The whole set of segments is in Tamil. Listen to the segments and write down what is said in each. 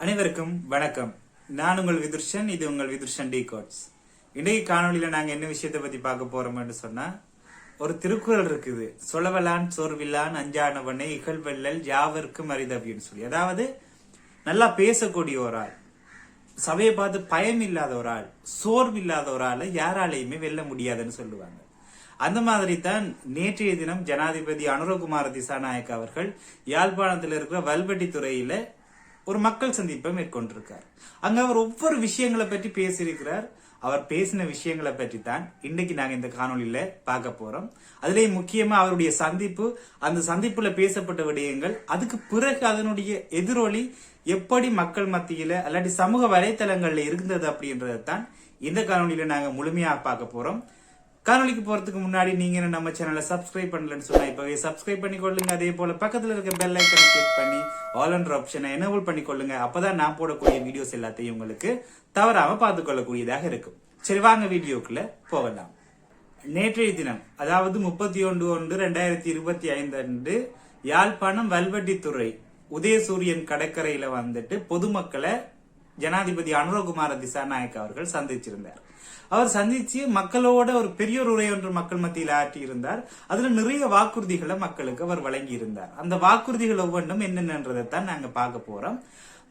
அனைவருக்கும் வணக்கம். நான் உங்கள் விதுர்ஷன் இது உங்கள் விதுர்ஷன் டி கோட்ஸ். இன்றைக்கு காணொலியில் நாங்கள் என்ன விஷயத்தை பற்றி பார்க்க போகிறோம்னு சொன்னால் ஒரு திருக்குறள் இருக்குது. சொலவலான் சோர்வில்லான் அஞ்சானவனை இகழ்வெல்லல் யாவருக்கும் அரிதவின்னு சொல்லி. அதாவது நல்லா பேசக்கூடிய ஒரு ஆள். சபையை பார்த்து பயம் இல்லாத ஒரு ஆள் சோர்வு இல்லாத ஒரு ஆளை யாராலையுமே வெல்ல முடியாதுன்னு சொல்லுவாங்க. அந்த மாதிரி தான் நேற்றைய தினம் ஜனாதிபதி அனுரகுமார திசாநாயக் அவர்கள் யாழ்ப்பாணத்தில் இருக்கிற வல்வெட்டி துறையில ஒரு மக்கள் சந்திப்பை மேற்கொண்டிருக்கார். அங்க அவர் ஒவ்வொரு விஷயங்களை பற்றி பேசியிருக்கிறார். அவர் பேசின விஷயங்களை பற்றி தான் இன்னைக்கு நாங்க இந்த காணொலியில பார்க்க போறோம். அதுலேயும் முக்கியமா அவருடைய சந்திப்பு அந்த சந்திப்புல பேசப்பட்ட விடயங்கள் அதுக்கு பிறகு அதனுடைய எதிரொலி எப்படி மக்கள் மத்தியில அல்லாட்டி சமூக வலைத்தளங்கள்ல இருந்தது அப்படின்றத தான் இந்த காணொலியில நாங்க முழுமையா பார்க்க போறோம். காணொலிக்கு போறதுக்கு முன்னாடி நீங்க என்ன நம்ம சேனலை சப்ஸ்கிரைப் பண்ணலன்னு சொன்னா இப்பவே சப்ஸ்கிரைப் பண்ணிக்கொள்ளுங்க. அதே போல பக்கத்துல இருக்க பெல் ஐக்கனை கிளிக் பண்ணி ஆல் அண்ட் ஆப்ஷனை எனேபிள் பண்ணிக்கொள்ளுங்க. அப்பதான் நான் போடக்கூடிய வீடியோஸ் எல்லாத்தையும் உங்களுக்கு தவறாம பார்த்துக்கொள்ளக்கூடியதாக இருக்கும். சரி வாங்க வீடியோக்குள்ள போகலாம். நேற்றைய தினம் அதாவது முப்பத்தி ஒன்று ஒன்று ரெண்டாயிரத்தி இருபத்தி ஐந்து அன்று யாழ்ப்பாணம் வல்வட்டித்துறை உதயசூரியன் கடற்கரையில வந்துட்டு பொதுமக்களை ஜனாதிபதி அனுரகுமார திசாநாயக் அவர்கள் சந்திச்சிருந்தார். அவர் சந்திச்சு மக்களோட ஒரு பெரிய ஒரு உரை ஒன்று மக்கள் மத்தியில் ஆற்றி இருந்தார் அதுல நிறைய வாக்குறுதிகளை மக்களுக்கு அவர் வழங்கி இருந்தார் அந்த வாக்குறுதிகள் ஒவ்வொன்றும் என்னென்னன்றதை தான் நாங்க பார்க்க போறோம்.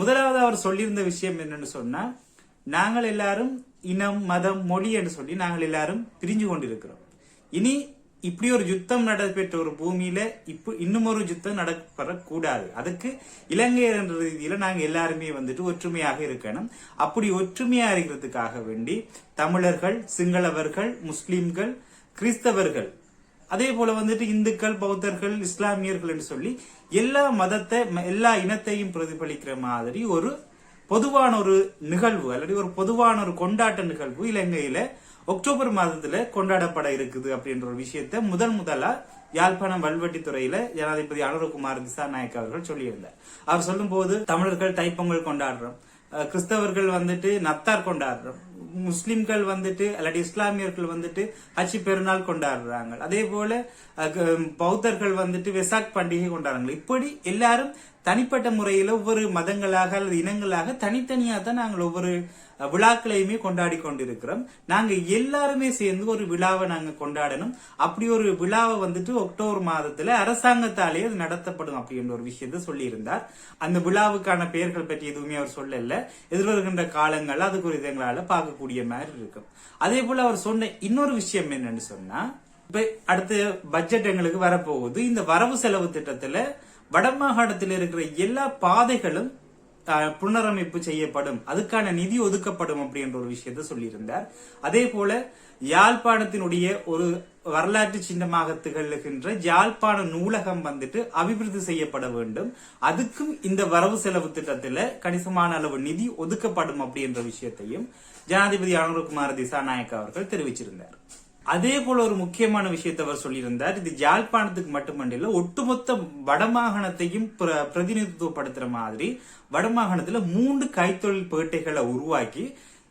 முதலாவது அவர் சொல்லியிருந்த விஷயம் என்னன்னு சொன்னா நாங்கள் எல்லாரும் இனம் மதம் மொழி என்று சொல்லி நாங்கள் எல்லாரும் பிரிஞ்சு கொண்டிருக்கிறோம். இனி இப்படி ஒரு யுத்தம் நடைபெற்ற ஒரு பூமியில இப்போ இன்னும் ஒரு யுத்தம் நடைபெறக்கூடாது அதுக்கு இலங்கையர் என்ற ரீதியில நாங்கள் எல்லாருமே வந்துட்டு ஒற்றுமையாக இருக்கணும். அப்படி ஒற்றுமையா இருக்கிறதுக்காக வேண்டி தமிழர்கள் சிங்களவர்கள் முஸ்லிம்கள் கிறிஸ்தவர்கள் அதே போல வந்துட்டு இந்துக்கள் பௌத்தர்கள் இஸ்லாமியர்கள் என்று சொல்லி எல்லா மதத்தை எல்லா இனத்தையும் பிரதிபலிக்கிற மாதிரி ஒரு பொதுவான ஒரு நிகழ்வு அல்லது ஒரு பொதுவான ஒரு கொண்டாட்ட நிகழ்வு இலங்கையில அக்டோபர் மாதத்துல கொண்டாடப்பட இருக்குது அப்படின்ற ஒரு விஷயத்த முதல் முதலா யாழ்ப்பாணம் வல்வெட்டித்துறையில ஜனாதிபதி அனுரகுமார் திசாநாயக் அவர்கள் சொல்லியிருந்தார். அவர் சொல்லும் போது தமிழர்கள் தைப்பொங்கல் கொண்டாடுறோம். கிறிஸ்தவர்கள் வந்துட்டு நத்தார் கொண்டாடுறோம். முஸ்லிம்கள் வந்துட்டு அல்லாட்டி இஸ்லாமியர்கள் வந்துட்டு ஹஜ் பெருநாள் கொண்டாடுறாங்க. அதே போல க- பௌத்தர்கள் வந்துட்டு வெசாக் பண்டிகை கொண்டாடுறாங்க. இப்படி எல்லாரும் தனிப்பட்ட முறையில ஒவ்வொரு மதங்களாக அல்லது இனங்களாக தனித்தனியா தான் நாங்கள் ஒவ்வொரு விழாக்களையுமே கொண்டாடி கொண்டிருக்கிறோம். நாங்க எல்லாருமே சேர்ந்து ஒரு விழாவை நாங்க கொண்டாடணும். அப்படி ஒரு விழாவை வந்துட்டு அக்டோபர் மாதத்துல அரசாங்கத்தாலே அது நடத்தப்படும் அப்படின்ற ஒரு விஷயத்தை சொல்லியிருந்தார். அந்த விழாவுக்கான பெயர்கள் பற்றி எதுவுமே அவர் சொல்லல. எதிர்வருகின்ற காலங்கள் அது குறித்து பார்க்கக்கூடிய மாதிரி இருக்கும். அதே போல அவர் சொன்ன இன்னொரு விஷயம் என்னன்னு சொன்னா இப்ப அடுத்த பட்ஜெட் எங்களுக்கு வரப்போகுது. இந்த வரவு செலவு திட்டத்துல வடமாகாணத்தில் இருக்கிற எல்லா பாதைகளும் புனரமைப்பு செய்யப்படும். அதுக்கான நிதி ஒதுக்கப்படும் அப்படின்ற ஒரு விஷயத்த சொல்லியிருந்தார். அதே போல யாழ்ப்பாணத்தினுடைய ஒரு வரலாற்று சின்னமாக திகழ்கின்ற யாழ்ப்பாண நூலகம் வந்துட்டு அபிவிருத்தி செய்யப்பட வேண்டும். அதுக்கும் இந்த வரவு செலவு திட்டத்துல கணிசமான அளவு நிதி ஒதுக்கப்படும் அப்படின்ற விஷயத்தையும் ஜனாதிபதி அனுரகுமார திசாநாயக் அவர்கள் தெரிவிச்சிருந்தார். அதே போல ஒரு முக்கியமான விஷயத்தை அவர் சொல்லியிருந்தார். இது ஜாழ்ப்பாணத்துக்கு மட்டுமல்ல ஒட்டுமொத்த வடமாகாணத்தையும் பிர- பிரதிநிதித்துவப்படுத்துற மாதிரி வடமாகாணத்துல மூன்று கைத்தொழில் பேட்டைகளை உருவாக்கி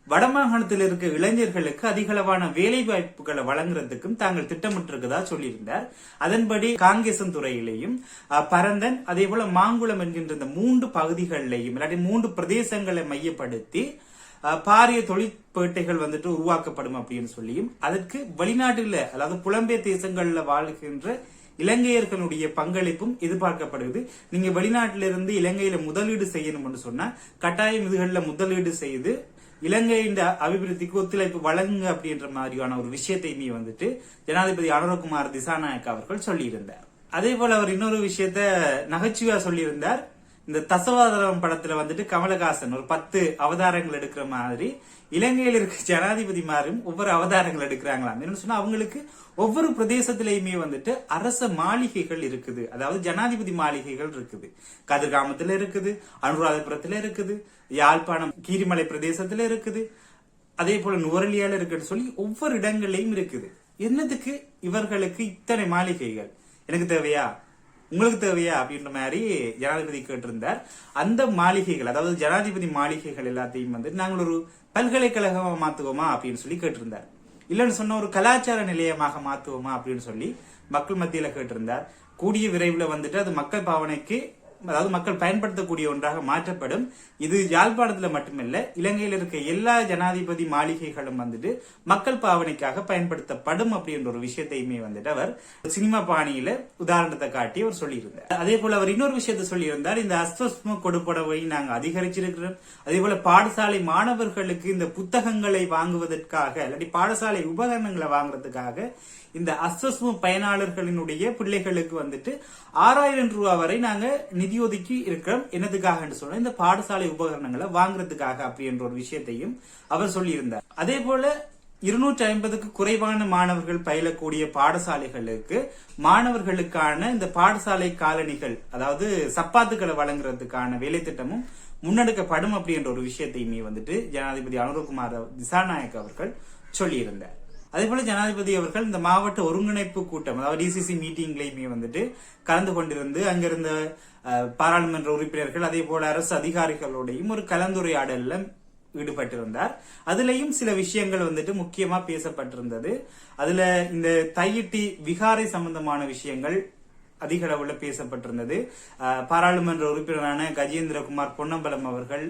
வடமாகாணத்தில் இருக்க இளைஞர்களுக்கு அதிகளவான வேலை வாய்ப்புகளை வழங்குறதுக்கும் தாங்கள் திட்டமிட்டிருக்கதா சொல்லியிருந்தார். அதன்படி காங்கேசன் துறையிலையும் அஹ், பரந்தன் அதே போல மாங்குளம் என்கின்ற இந்த மூன்று பகுதிகளிலையும் இல்லாட்டி மூன்று பிரதேசங்களை மையப்படுத்தி பாரிய தொழிற்பேட்டைகள் வந்துட்டு உருவாக்கப்படும் அப்படின்னு சொல்லியும் அதற்கு வெளிநாட்டில் அதாவது புலம்பெயர் தேசங்களில் வாழ்கின்ற இலங்கையர்களுடைய பங்களிப்பும் எதிர்பார்க்கப்படுகிறது. நீங்க வெளிநாட்டிலிருந்து இலங்கையில முதலீடு செய்யணும்னு சொன்னா கட்டாயம் இதுகளில் முதலீடு செய்து இலங்கையின் அபிவிருத்திக்கு ஒத்துழைப்பு வழங்குங்க அப்படின்ற மாதிரியான ஒரு விஷயத்தையுமே வந்துட்டு ஜனாதிபதி அனுரகுமார் திசாநாயக் அவர்கள் சொல்லியிருந்தார். அதே போல அவர் இன்னொரு விஷயத்த நகைச்சுவையா சொல்லியிருந்தார். இந்த தசவாதரம் படத்துல வந்துட்டு கமலஹாசன் ஒரு பத்து அவதாரங்கள் எடுக்கிற மாதிரி இலங்கையில் இருக்க ஜனாதிபதி மாறும் ஒவ்வொரு அவதாரங்கள் எடுக்கிறாங்களாம். என்னன்னு சொன்னா அவங்களுக்கு ஒவ்வொரு பிரதேசத்திலையுமே வந்துட்டு அரச மாளிகைகள் இருக்குது. அதாவது ஜனாதிபதி மாளிகைகள் இருக்குது. கதிர்காமத்துல இருக்குது அனுராதபுரத்துல இருக்குது யாழ்ப்பாணம் கீரிமலை பிரதேசத்துல இருக்குது. அதே போல நுவரலியால இருக்குன்னு சொல்லி ஒவ்வொரு இடங்கள்லயும் இருக்குது. என்னதுக்கு இவர்களுக்கு இத்தனை மாளிகைகள்? எனக்கு தேவையா? உங்களுக்கு தேவையா அப்படின்ற மாதிரி ஜனாதிபதி கேட்டிருந்தார். அந்த மாளிகைகள் அதாவது ஜனாதிபதி மாளிகைகள் எல்லாத்தையும் வந்து நாங்கள் ஒரு பல்கலைக்கழகமா மாத்துவோமா அப்படின்னு சொல்லி கேட்டிருந்தார். இல்லைன்னு சொன்ன ஒரு கலாச்சார நிலையமாக மாத்துவோமா அப்படின்னு சொல்லி மக்கள் மத்தியில கேட்டிருந்தார். கூடிய விரைவில் வந்துட்டு அது மக்கள் பாவனைக்கு அதாவது மக்கள் பயன்படுத்தக்கூடிய ஒன்றாக மாற்றப்படும். இது யாழ்ப்பாணத்துல மட்டுமல்ல இலங்கையில் இருக்க எல்லா ஜனாதிபதி மாளிகைகளும் வந்துட்டு மக்கள் பாவனைக்காக பயன்படுத்தப்படும் அப்படின்ற ஒரு விஷயத்தையுமே வந்துட்டு அவர் சினிமா பாணியில உதாரணத்தை காட்டி அவர் சொல்லியிருந்தார். அதே போல அவர் இன்னொரு விஷயத்தை சொல்லியிருந்தார். இந்த அஸ்வஸ்ம கொடுப்படவை நாங்கள் அதிகரிச்சிருக்கிறோம். அதே போல பாடசாலை மாணவர்களுக்கு இந்த புத்தகங்களை வாங்குவதற்காக இல்லாட்டி பாடசாலை உபகரணங்களை வாங்குறதுக்காக இந்த அஸ்வஸ்ம பயனாளர்களினுடைய பிள்ளைகளுக்கு வந்துட்டு ஆறாயிரம் ரூபாய் வரை நாங்க நிதி ஒதுக்கி இருக்கிறோம். என்னதுக்காக சொன்னா இந்த பாடசாலை உபகரணங்களை வாங்குறதுக்காக அப்படின்ற ஒரு விஷயத்தையும் அவர் சொல்லியிருந்தார். அதே போல இருநூற்றி ஐம்பதுக்கு குறைவான மாணவர்கள் பயிலக்கூடிய பாடசாலைகளுக்கு மாணவர்களுக்கான இந்த பாடசாலை காலணிகள் அதாவது சப்பாத்துக்களை வழங்குறதுக்கான வேலை திட்டமும் முன்னெடுக்கப்படும் அப்படின்ற ஒரு விஷயத்தையுமே வந்துட்டு ஜனாதிபதி அனுரகுமார் திசாநாயக் அவர்கள் சொல்லியிருந்தார். அதே போல ஜனாதிபதி அவர்கள் இந்த மாவட்ட ஒருங்கிணைப்பு கூட்டம் அதாவது டிசிசி மீட்டிங்லயுமே வந்துட்டு கலந்து கொண்டிருந்து அங்கிருந்த பாராளுமன்ற உறுப்பினர்கள் அதே போல அரசு அதிகாரிகளோடையும் ஒரு கலந்துரையாடல்ல ஈடுபட்டிருந்தார். அதுலயும் சில விஷயங்கள் வந்துட்டு முக்கியமா பேசப்பட்டிருந்தது. அதுல இந்த தையிட்டி விகாரை சம்பந்தமான விஷயங்கள் அதிக அளவில் பேசப்பட்டிருந்தது. பாராளுமன்ற உறுப்பினரான கஜேந்திரகுமார் பொன்னம்பலம் அவர்கள்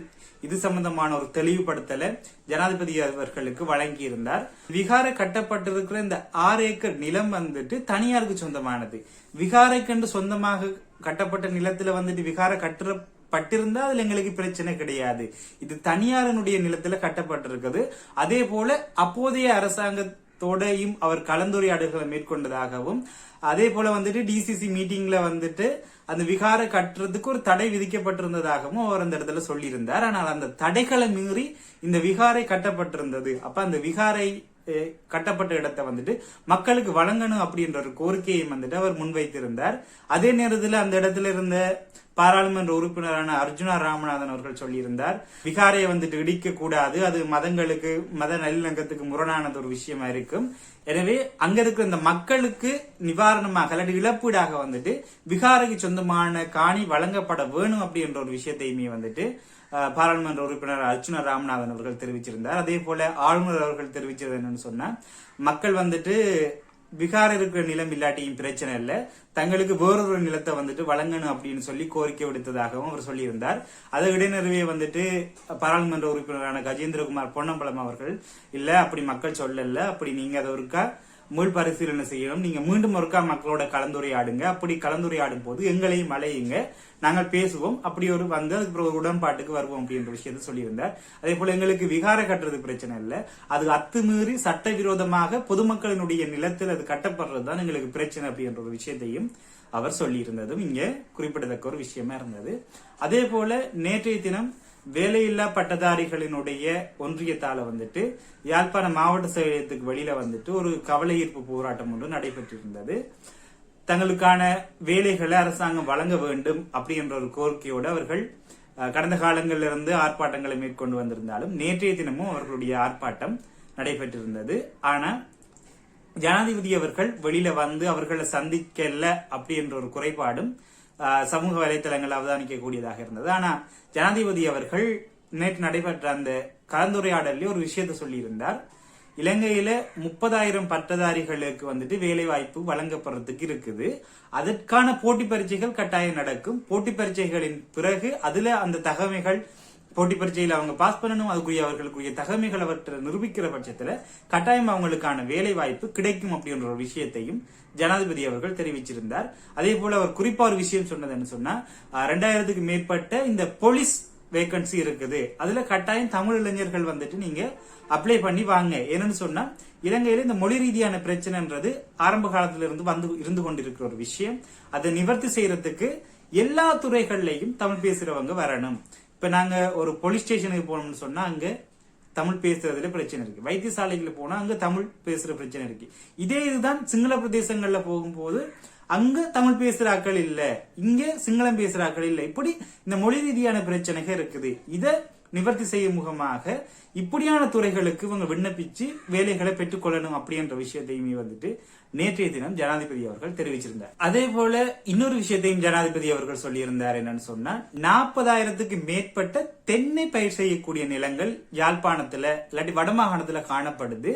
இது சம்பந்தமான ஒரு தெளிவுபடுத்தலை ஜனாதிபதி அவர்களுக்கு வழங்கியிருந்தார். விகார கட்டப்பட்டிருக்கிற இந்த ஆறு ஏக்கர் நிலம் வந்துட்டு தனியாருக்கு சொந்தமானது. விகாரைக்கென்று சொந்தமாக கட்டப்பட்ட நிலத்துல வந்துட்டு விகாரை கட்டுற பட்டிருந்தா அதுல எங்களுக்கு பிரச்சனை கிடையாது. இது தனியாரனுடைய நிலத்துல கட்டப்பட்டிருக்குது. அதே போல அப்போதைய தொடையும் அவர் கலந்துரையாடல்களை மேற்கொண்டதாகவும் அதே போல வந்துட்டு டிசிசி மீட்டிங்ல வந்துட்டு அந்த விகாரை கட்டுறதுக்கு ஒரு தடை விதிக்கப்பட்டிருந்ததாகவும் அவர் அந்த இடத்துல சொல்லியிருந்தார். ஆனால் அந்த தடைகளை மீறி இந்த விகாரை கட்டப்பட்டிருந்தது. அப்ப அந்த விகாரை கட்டப்பட்ட இடத்தை வந்துட்டு மக்களுக்கு வழங்கணும் அப்படின்ற ஒரு கோரிக்கையை வந்துட்டு அவர் முன்வைத்திருந்தார். அதே நேரத்தில் அந்த இடத்துல இருந்த பாராளுமன்ற உறுப்பினரான அர்ஜுனா ராமநாதன் அவர்கள் சொல்லியிருந்தார் விகாரையை வந்துட்டு இடிக்க கூடாது அது மதங்களுக்கு மத நல்லிணக்கத்துக்கு முரணானது ஒரு விஷயமா இருக்கும். எனவே அங்க இருக்கிற இந்த மக்களுக்கு நிவாரணமாக அல்லது இழப்பீடாக வந்துட்டு விகாரைக்கு சொந்தமான காணி வழங்கப்பட வேணும் அப்படின்ற ஒரு விஷயத்தையுமே வந்துட்டு பாராளுமன்ற உறுப்பினர் அர்ச்சுனா ராமநாதன் அவர்கள் தெரிவிச்சிருந்தார். அதே போல ஆளுநர் அவர்கள் தெரிவிச்சது என்னன்னு சொன்னா மக்கள் வந்துட்டு பீகார் இருக்கிற நிலம் இல்லாட்டியும் பிரச்சனை இல்லை. தங்களுக்கு வேறொரு நிலத்தை வந்துட்டு வழங்கணும் அப்படின்னு சொல்லி கோரிக்கை விடுத்ததாகவும் அவர் சொல்லியிருந்தார். அதை இடைநிறுவே வந்துட்டு பாராளுமன்ற உறுப்பினரான கஜேந்திரகுமார் பொன்னம்பலம் அவர்கள் இல்ல அப்படி மக்கள் சொல்லல. அப்படி நீங்க அதை ஒருக்கா மீள்பரிசீலனை செய்யணும். நீங்க மீண்டும் ஒருக்கா மக்களோட கலந்துரையாடுங்க. அப்படி கலந்துரையாடும் போது எங்களையும் அலையுங்க. நாங்கள் பேசுவோம். அப்படி ஒரு வந்து அதுக்கப்புறம் ஒரு உடன்பாட்டுக்கு வருவோம் அப்படின்ற விஷயத்த சொல்லியிருந்தார். அதே போல எங்களுக்கு விகார கட்டுறது பிரச்சனை இல்லை. அது அத்துமீறி சட்டவிரோதமாக பொதுமக்களினுடைய நிலத்தில் அது கட்டப்படுறது தான் எங்களுக்கு பிரச்சனை அப்படின்ற ஒரு விஷயத்தையும் அவர் சொல்லியிருந்ததும் இங்க குறிப்பிடத்தக்க ஒரு விஷயமா இருந்தது. அதே போல நேற்றைய தினம் வேலையில்லா பட்டதாரிகளினுடைய ஒன்றியத்தால வந்துட்டு யாழ்ப்பாண மாவட்ட செயலகத்துக்கு வெளியில வந்துட்டு ஒரு கவலை ஈர்ப்பு போராட்டம் ஒன்று நடைபெற்றிருந்தது. தங்களுக்கான வேலைகளை அரசாங்கம் வழங்க வேண்டும் அப்படின்ற ஒரு கோரிக்கையோடு அவர்கள் கடந்த காலங்களிலிருந்து ஆர்ப்பாட்டங்களை மேற்கொண்டு வந்திருந்தாலும் நேற்றைய தினமும் அவர்களுடைய ஆர்ப்பாட்டம் நடைபெற்றிருந்தது. ஆனா ஜனாதிபதி அவர்கள் வெளியில வந்து அவர்களை சந்திக்கல அப்படின்ற ஒரு குறைபாடும் சமூக வலைத்தளங்கள் அவதானிக்கக்கூடியதாக இருந்தது. ஆனா ஜனாதிபதி அவர்கள் நேற்று நடைபெற்ற அந்த கலந்துரையாடலில் ஒரு விஷயத்தை சொல்லியிருந்தார். இலங்கையில முப்பதாயிரம் பட்டதாரிகளுக்கு வந்துட்டு வேலை வாய்ப்பு வழங்கப்படுறதுக்கு இருக்குது. அதற்கான போட்டி பரீட்சைகள் கட்டாயம் நடக்கும். போட்டி பரீட்சைகளின் பிறகு அதுல அந்த தகவல்கள் போட்டி பரீட்சையில் அவங்க பாஸ் பண்ணணும். அதுக்குரிய அவர்களுக்குரிய தகமைகள் அவற்றை நிரூபிக்கிற பட்சத்துல கட்டாயம் அவங்களுக்கான வேலை வாய்ப்பு கிடைக்கும் அப்படின்ற ஒரு விஷயத்தையும் ஜனாதிபதி அவர்கள் தெரிவிச்சிருந்தார். அதே போல அவர் குறிப்பா ஒரு விஷயம் சொன்னது என்ன சொன்னா ரெண்டாயிரத்துக்கு மேற்பட்ட இந்த போலீஸ் வேகன்சி இருக்குது. அதுல கட்டாயம் தமிழ் இளைஞர்கள் வந்துட்டு நீங்க அப்ளை பண்ணி வாங்க. என்னன்னு சொன்னா இலங்கையில இந்த மொழி ரீதியான பிரச்சனைன்றது ஆரம்ப காலத்துல இருந்து வந்து இருந்து கொண்டிருக்கிற ஒரு விஷயம். அதை நிவர்த்தி செய்யறதுக்கு எல்லா துறைகள்லயும் தமிழ் பேசுறவங்க வரணும். இப்போ நாங்கள் ஒரு போலீஸ் ஸ்டேஷனுக்கு போனோம்னு சொன்னால் அங்கே தமிழ் பேசுறதுல பிரச்சனை இருக்கு. வைத்தியசாலைகள் போனால் அங்கே தமிழ் பேசுகிற பிரச்சனை இருக்கு. இதே இதுதான் சிங்கள பிரதேசங்களில் போகும்போது அங்கே தமிழ் பேசுகிற ஆட்கள் இல்லை. இங்கே சிங்களம் பேசுகிற ஆட்கள் இல்லை. இப்படி இந்த மொழி ரீதியான பிரச்சனைகள் இருக்குது. இதை நிவர்த்தி செய்யும் முகமாக இப்படியான துறைகளுக்கு இவங்க விண்ணப்பிச்சு வேலைகளை பெற்றுக்கொள்ளணும் அப்படின்ற விஷயத்தையுமே வந்துட்டு நேற்றைய தினம் ஜனாதிபதி அவர்கள் தெரிவிச்சிருந்தார். அதே போல இன்னொரு விஷயத்தையும் ஜனாதிபதி அவர்கள் சொல்லியிருந்தார் என்னன்னு சொன்னா நாற்பதாயிரத்துக்கு மேற்பட்ட தென்னை பயிர் செய்யக்கூடிய நிலங்கள் யாழ்ப்பாணத்துல இல்லாட்டி வடமாகாணத்துல காணப்படுது.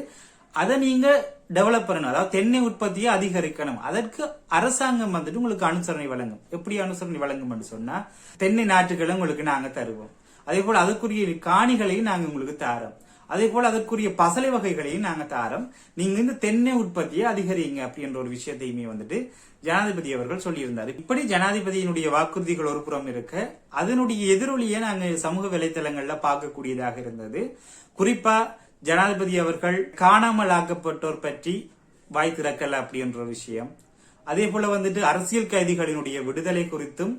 அதை நீங்க டெவலப் பண்ணணும். அதாவது தென்னை உற்பத்தியை அதிகரிக்கணும். அதற்கு அரசாங்கம் வந்துட்டு உங்களுக்கு அனுசரணை வழங்கும். எப்படி அனுசரணை வழங்கும் சொன்னா தென்னை நாற்றுகளை உங்களுக்கு நாங்க தருவோம். அதே போல் அதற்குரிய காணிகளையும் நாங்கள் உங்களுக்கு தாரோம். அதே போல் அதற்குரிய பசலை வகைகளையும் நாங்கள் தாரோம். நீங்கள் இந்த தென்னை உற்பத்தியை அதிகரிங்க அப்படின்ற ஒரு விஷயத்தையுமே வந்துட்டு ஜனாதிபதி அவர்கள் சொல்லியிருந்தார். இப்படி ஜனாதிபதியினுடைய வாக்குறுதிகள் ஒரு புறம் இருக்க அதனுடைய எதிரொலியை நாங்கள் சமூக வலைத்தளங்களில் பார்க்கக்கூடியதாக இருந்தது. குறிப்பா ஜனாதிபதி அவர்கள் காணாமல் ஆக்கப்பட்டோர் பற்றி வாய் திறக்கல அப்படின்ற ஒரு விஷயம். அதே போல வந்துட்டு அரசியல் கைதிகளினுடைய விடுதலை குறித்தும்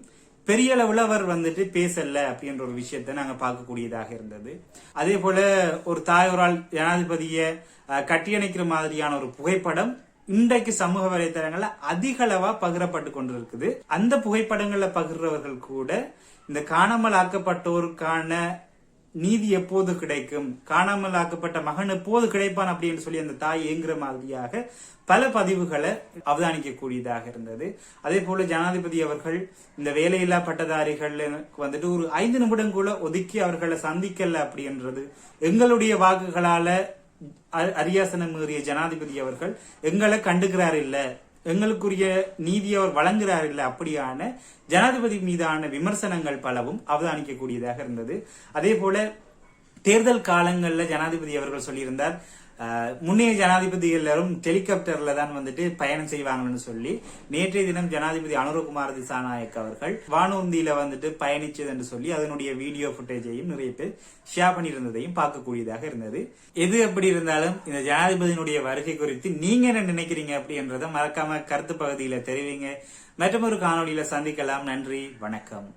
பெரிய அளவுல அவர் வந்துட்டு பேசல அப்படின்ற ஒரு விஷயத்த நாங்க பார்க்கக்கூடியதாக இருந்தது. அதே போல ஒரு தாயோரால் ஜனாதிபதிய கட்டியணைக்கிற மாதிரியான ஒரு புகைப்படம் இன்றைக்கு சமூக வலைதளங்கள்ல அதிக அளவா பகிரப்பட்டு கொண்டிருக்குது. அந்த புகைப்படங்கள்ல பகிர்றவர்கள் கூட இந்த காணாமல் ஆக்கப்பட்டோருக்கான நீதி எப்போது கிடைக்கும்? காணாமல் ஆக்கப்பட்ட மகன் எப்போது கிடைப்பான் அப்படின்னு சொல்லி அந்த தாய் ஏங்குற மாதிரியாக பல பதிவுகளை அவதானிக்க கூடியதாக இருந்தது. அதே போல ஜனாதிபதி அவர்கள் இந்த வேலையில்லா பட்டதாரிகள் வந்துட்டு ஒரு ஐந்து நிமிடம் கூட ஒதுக்கி அவர்களை சந்திக்கல அப்படின்றது எங்களுடைய வாக்குகளால அரியாசனம் மீறிய ஜனாதிபதி அவர்கள் எங்களை கண்டுக்கிறார் இல்லை. எங்களுக்குரிய நீதி அவர் வழங்குகிறார் அப்படியான ஜனாதிபதி மீதான விமர்சனங்கள் பலவும் அவதானிக்கக்கூடியதாக இருந்தது. அதே போல தேர்தல் காலங்களில் ஜனாதிபதி அவர்கள் சொல்லியிருந்தார் முன்னைய ஜனாதிபதி எல்லாரும் ஹெலிகாப்டர்ல தான் வந்துட்டு பயணம் செய்வாங்கன்னு சொல்லி நேற்றைய தினம் ஜனாதிபதி அனுரகுமார் திசாநாயக் அவர்கள் வானூர்தியில வந்துட்டு பயணிச்சது என்று சொல்லி அதனுடைய வீடியோ ஃபுட்டேஜையும் நிறைய பேர் ஷேர் பண்ணியிருந்ததையும் பார்க்கக்கூடியதாக இருந்தது. எது எப்படி இருந்தாலும் இந்த ஜனாதிபதியினுடைய வருகை குறித்து நீங்க என்ன நினைக்கிறீங்க அப்படின்றத மறக்காம கருத்து பகுதியில தெரிவிங்க. மற்றும் ஒரு சந்திக்கலாம். நன்றி. வணக்கம்.